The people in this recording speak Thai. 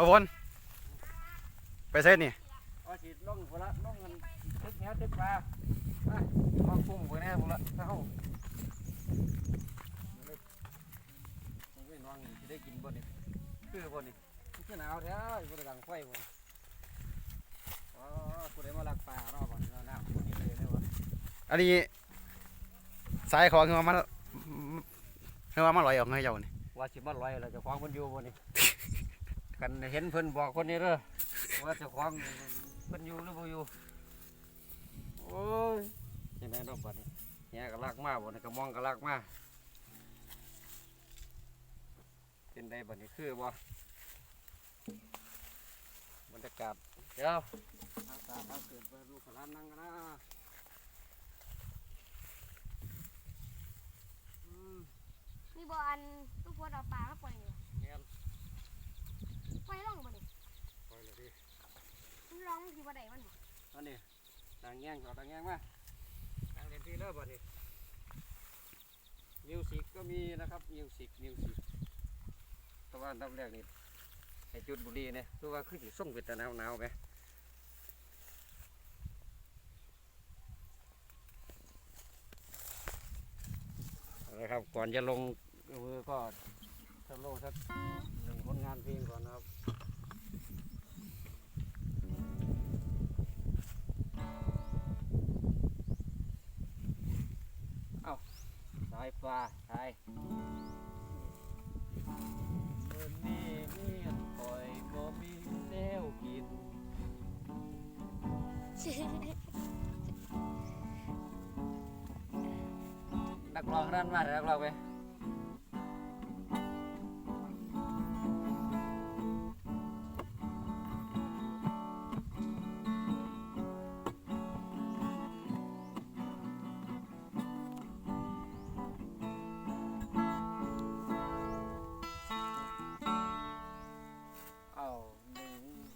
พะวนไปเส้นนี่เอาฉีดล่องพุ่นละล่องกันตึกแหวตึกปลามาเอากุ้งไปแน่พุ่นละเท่ามันไม่นอนจะได้กินบ่นี่คือบ่นี่มันคือหนาวแท้บ่ได้ดังไฟบ่นี่อ๋อผู้ใดมาลักปลาเนาะบ่นี่เนาะน้ำนี่เลยเนี่ยวะอันนี้สายของคือว่ามันคือว่ามันลอยออกให้เจ้านี่ว่าสิมาลอยแล้วจะคว้าของมันอยู่บ่นี่ กันเห็นเพิ่นบอกคนนี้เด้อว่าเจะคว้าของเพิ่นอยู่หรือบ่อยู่โอ้ยยังไงเนาะบัดนี้แหก็ลากมาบ่นี่ก็มองก็ลากมาเป็นไดบัดนี้คือบ่บรรยากาศเดี๋ยวอาตาพาเกิดไปลูกหลานนั่งกันนะอืมมีบอันทุกคนเอาปลามาปล่อยอยู่ แม่น ปล่อยล่องบ่ดิ ปล่อยเลยดิ มัน ร้องสิบ่ได้มันบ่อันนี้ดังแง่งเอาดังแง่งมาดังเรียนที่เลิกบ่ดิมิวสิกก็มีนะครับมิวสิกมิวสิกแต่ว่าอันดับแรกนี่ให้จุดบุหรีเนี่ยดูว่าคือสิส่งเป็นตะหนาวหนาวๆไหมเอาละครับก่อนจะลงมือก็สโลว์สักหนึ่งผลงานเพลงก่อนนะครับ สายฟ้าสายเมื่อนี้เมียนคอยบ่มีแนวกิน นักร้องนั่นมาเถอะนักร้องไป